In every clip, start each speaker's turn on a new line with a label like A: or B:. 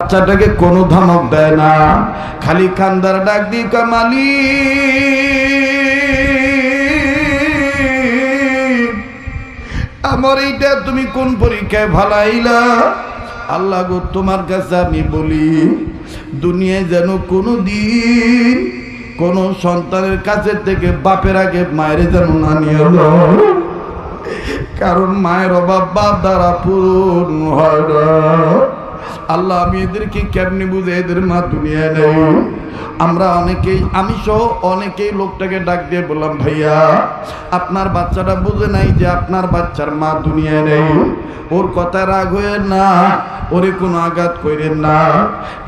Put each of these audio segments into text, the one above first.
A: বাচ্চাটাকে কোনো ধমক দেয় না, খালি খান্দার ডাক দি কামালি আমার এইটা তুমি কোন পরীক্ষায় ভালাইলা আল্লাহ গো, তোমার কাছে আমি বলি, দুনিয়ায় যেন কোনো দিন কোন সন্তানের কাছে থেকে বাপের আগে মায়ের যেন না নিয়ে। কারণ মায়ের অভাব বাপ দ্বারা পূরণ হয় না আল্লাহ আমি এদেরকে কেমনি বুঝে? এদের মা দুনিয়া নেই। আমরা অনেকেই, আমি সহ অনেকেই লোকটাকে ডাক দিয়ে বললাম, ভাইয়া, আপনার বাচ্চাটা বুঝে নাই যে আপনার বাচ্চার মা দুনিয়া নেই। ওর কথা রাগ হয়ে না, ওরে কোনো আঘাত করেন না।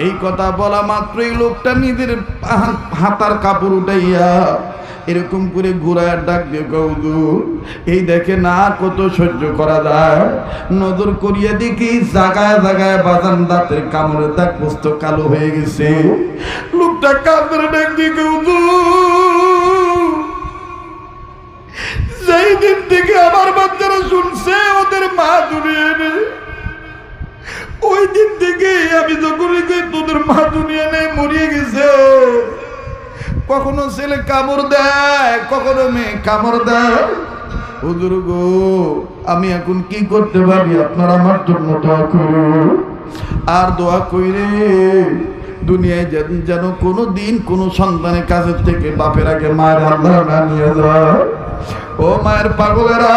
A: এই কথা বলা মাত্রই লোকটা নিজের হাতার কাপড় উঠাইয়া এরকম করে ঘুরায় দিয়ে গৌদু এই দেখে না কত সহ্য করা যায়। নজর করিয়া দেখি জাগায় জাগায় বাজান দাঁতের কামড়ে দাগ বস্ত কালো হয়ে গেছে। লোকটা কাঁদরে ডাক দিয়ে গৌদু যেই দিন থেকে আমার বাচ্চারা শুনছে, ওদের মা দুনিয়া ওই দিন থেকে আমি যখন তোদের মা দুনিয়া কখনো ছেলে কামড় দেয়, কখনো মেয়ে কামড় দেয়। হুজুর গো, আমি এখন কি করতে পারি? আপনার আমার জন্য দোয়া করুন আর দোয়া কইরে, দুনিয়ায় যেন কোনো দিন কোনো সন্তানের কাছের থেকে বাপের আগে মায়ের আল্লাহ না নিয়ে যায়। ও মায়ের পাগলেরা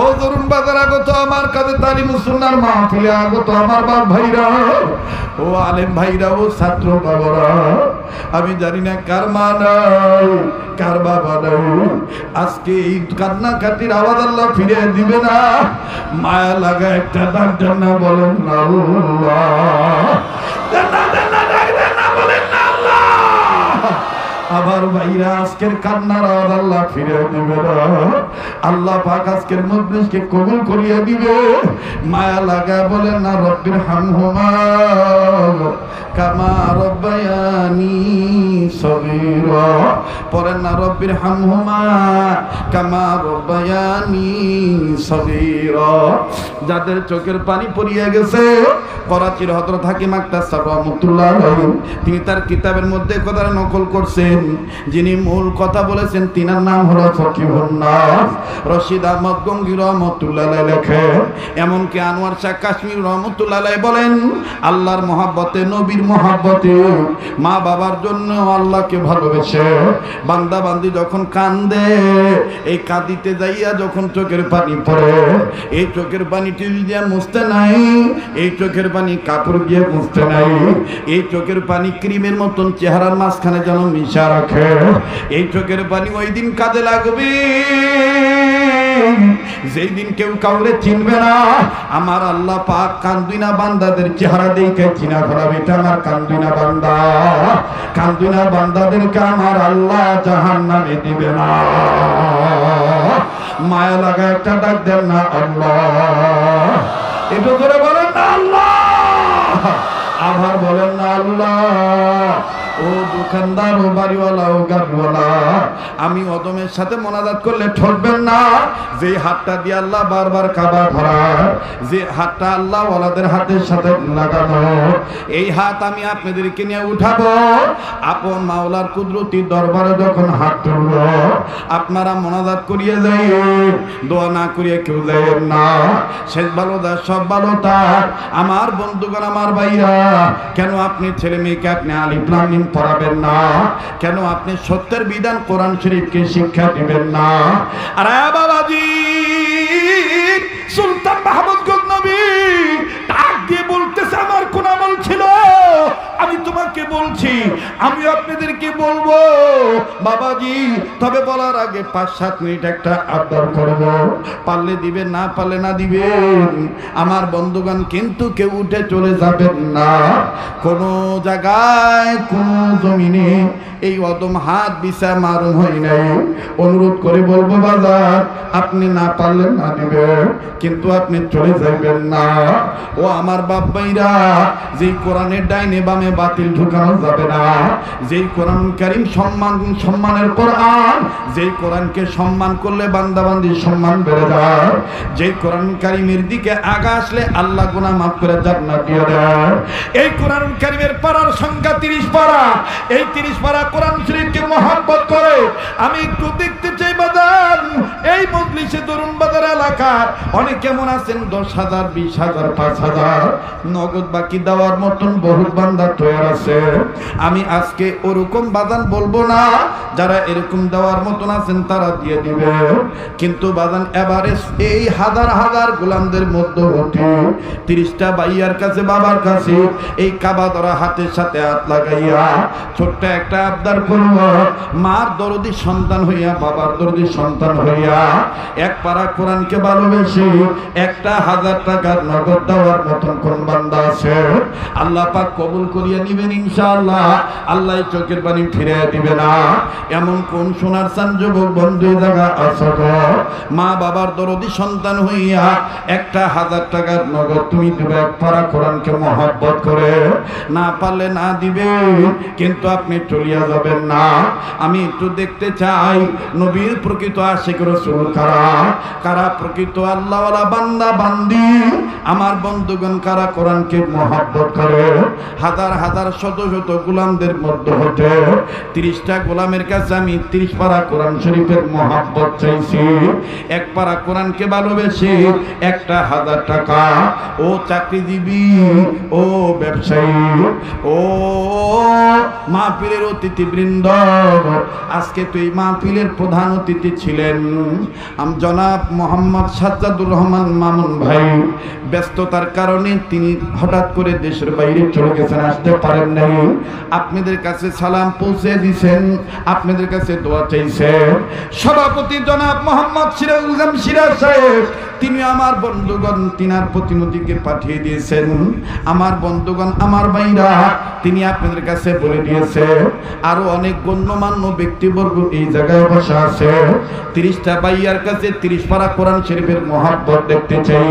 A: ও তরুণ বাজার, আগত আমার কাছে তালিম সুন্নার মাহফিলে, আগত আমার বাপ ভাইরা, ও আলেম ভাইরা, ও ছাত্র বাবারা, আমি জানি না কার মা নাই, কার বাবা নাই। আজকে এই কান্নাকাটির আওয়াজ আল্লাহ ফিরে দিবে না। মায়া লাগা একটা ডাক জান্না বলেন না আল্লাহ জান্না জান্না ডাক দেন না বলেন না আল্লাহ আবার ভাইরা, আজকের কান্নার আওয়াজ আল্লাহ ফিরে দিবে আল্লাহ পাক আজকের মজলিসকে কবুল করিয়ে দিবে। মায়া লাগা বলেন না রব্বির হামহুমা, কামা না কামা যাদের চোখের পানি পড়িয়ে গেছে, করাচির হযরত হাকিম আক্তার সাহেব রহমাতুল্লাহ তিনি তার কিতাবের মধ্যে কথাটা নকল করছেন যিনি মূল কথা বলেছেন, তিনার নাম হলো ফকিহুন রশিদ আহমদ গঙ্গি রহমতুল্লাহ লেখে, এমনকি আনোয়ার শাহ কাশ্মীর রহমতুল্লাহ বলেন, আল্লাহর মহাব্বতে, নবীর মহাব্বতে, মা বাবার জন্য আল্লাহকে ভালোবেসে বান্দা বান্দি যখন কান্দে, এই কাঁদিতে যাইয়া যখন চোখের পানি পড়ে, এই চোখের পানি টিল দিয়ে মুছতে নাই, এই চোখের পানি কাপড় দিয়ে মুছতে নাই, এই চোখের পানি ক্রিমের মতন চেহারার মাঝখানে যেন মিশা রাখে এই চোখের পানি ওই দিন কাজে লাগবে। যেই দিন কেউ কাউরে চিনবে না, আমার আল্লাহ পাক কান্দুইনা বান্দাদের চেহারা দেখে চিনা করাবে এটা আমার কান্দুইনা বান্দা। কান্দুইনা বান্দাদেরকে আমার আল্লাহ জাহান নামে দিবে না। মায়া লাগা একটা ডাক দেন না আল্লাহ। একটু করে বলেন না আল্লাহ। আবার বলেন না আল্লাহ। ও দোকানদার ও বাড়িওয়ালা, ও গাড়িওয়ালা, আমি অদমের সাথে মোনাজাত করলে ঠকবেন না। যে হাতটা দিয়ে আল্লাহ বারবার কাবা ধরা যে হাতটা আল্লাহ ওয়ালাদের হাতের সাথে লাগানো, এই হাত আমি আপনাদেরকে নিয়ে উঠাবো। আপন মাওলার কুদরতি দরবারে যখন হাত তুলব, আপনারা মোনাজাত করিয়ে যাই দোয়া না করিয়ে কেউ যায় না। শেষ ভালো তার সব ভালো তার। আমার বন্ধুগণ, আমার ভাইরা কেন আপনি ছেলে মেয়েকে আপনি আলিপ্লামিন পড়াবেন না? কেন আপনি সত্যের বিধান কোরআন শরীফকে শিক্ষা দিবেন না? আর বাবাজি! তোমাকে বলছি, আমি আপনাদেরকে বলব, বাবাজি, তবে বলার আগে পাঁচ, সাত মিনিট একটা আবদার করব। পারলে দিবেন না পারলে না দিবেন আমার বন্ধুগণ কিন্তু কেউ উঠে চলে যাবেন না। কোনো জায়গায়, কোনো জমিনে এই অদম হাত বিছা মারুম হই নাই। অনুরোধ করে বলব, বাজার, আপনি না পারলেন না দিবে, কিন্তু আপনি চলে যাবেন না। ও আমার বাপ ভাইরা, যেই কোরআনের ডাইনে বামে বাতিল ঢুকানো যাবে না। যেই কোরআন কারিম সম্মান, সম্মানের কোরআন যেই কোরআনকে সম্মান করলে বান্দাবান্দির সম্মান বেড়ে যায়, যেই কোরআন কারিমের দিকে আগা আসলে আল্লাহ গুনাহ মাফ করে জান্নাত দিয়ে দেয়। এই কোরআন কারিমের পাড়ার সংখ্যা 30 পাড়া, এই 30 পাড়া কোরআন শরীফকে মহব্বত করে আমি একটু দেখতে চাই এই মজলিসে তরুণ বাজার এলাকার অনেক কেমন আছেন, দশ হাজার, বিশ হাজার, পাঁচ হাজার। নগদ বাকি দেওয়ার মতন বহুত বান্দা তৈরি আছে। আমি আজকে ওরকম বাদান বলব না, যারা এরকম দেওয়ার মতন আছেন, তারা দিয়ে দিবে। কিন্তু বাদান এবারে এই হাজার হাজার গোলামদের মধ্যবর্তী, তিরিশটা বাইয়ার কাছে, বাবার কাছে, এই কাবা ধরা হাতের সাথে হাত লাগাইয়া ছোট্ট একটা আবদার করব। মার দরদি সন্তান হইয়া বাবার দরদি সন্তান হইয়া এক পারা কোরআনকে ভালোবেসে একটা হাজার টাকার নগদ দেওয়ার মতন কোন বান্দা আছে? আল্লাহ পাক কবুল করিয়া নিবেন ইনশাআল্লাহ। আল্লাহ চোখের পানি ফিরে দিবে না। এমন কোন সোনার চান যুবক বন্ধু জায়গা আছে? মা বাবার দরদি সন্তান হইয়া একটা হাজার টাকার নগদ তুমি দিবে, এক পারা কোরআনকে মহব্বত করে। না পারলে না দিবে, কিন্তু আপনি চলিয়া যাবেন না। আমি একটু দেখতে চাই, নবীর প্রকৃত আশিক রসুল কারা? কারা প্রকৃত আল্লাহওয়ালা বান্দা, বান্দি? আমার বন্ধুগণ কারা কোরআনকে মহব্বত করে? হাজার হাজার, শত শত গোলামদের মধ্যে হতে তিরিশটা গোলামের কাছে আমি তিরিশ পারা কোরআন শরীফের মহাব্বত চাইছি। এক পারা কোরআনকে ভালোবেসে একটা হাজার টাকা। ও চাকরিজীবী, ও ব্যবসায়ী, ও মাহফিলের অতিথি বৃন্দ আজকে তুই মাহফিলের প্রধান অতিথি ছিলেন। আম জনাব মোহাম্মদ সাজ্জাদুর রহমান মামুন ভাই, ব্যস্ততার কারণে তিনি হঠাৎ করে দেশের বাইরে চলে গেছেন, আসতে পারেন নাই। আপনাদের কাছে সালাম পৌঁছে দিছেন, আপনাদের কাছে দোয়া চাইছে সভাপতি জনাব মোহাম্মদ সিরাজ সিরাজ সাহেব তিনি আমার বন্ধুগণ, তিনার প্রতিনিধিকে পাঠিয়ে দিয়েছেন। আমার বন্ধুগণ, আমার ভাইরা, তিনি আপনাদের কাছে বলে দিয়েছে, আরও অনেক গণ্যমান্য ব্যক্তিবর্গ এই জায়গায় বসে আছে। তিরিশটা বাইয়ার কাছে তিরিশ পারা কোরআন শরীফের মহাব্বত দেখতে চাই।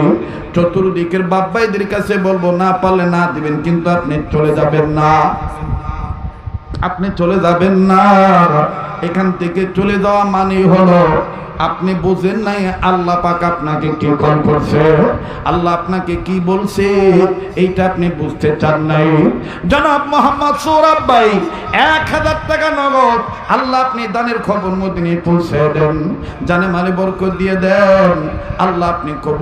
A: চতুর্দিকের বাব্বাইদের কাছে বলব, না পারলে না দিবেন, কিন্তু আপনি চলে যাবেন না। আপনি চলে যাবেন না। এখান থেকে চলে যাওয়া মানেই হলো, আপনি বুঝেন নাই আল্লাহ পাক আপনাকে কি কল করছে। আল্লাহ আপনাকে কি বলছে, এইটা আপনি বুঝতে চান নাই। জনাব মোহাম্মদ সৌরভ ভাই, এক হাজার টাকা নগদ। আল্লাহ আপনি দানের খবর মদিনে পৌঁছে দেন, জানে মানে বরকত দিয়ে দেন। আল্লাহ আপনি কবুল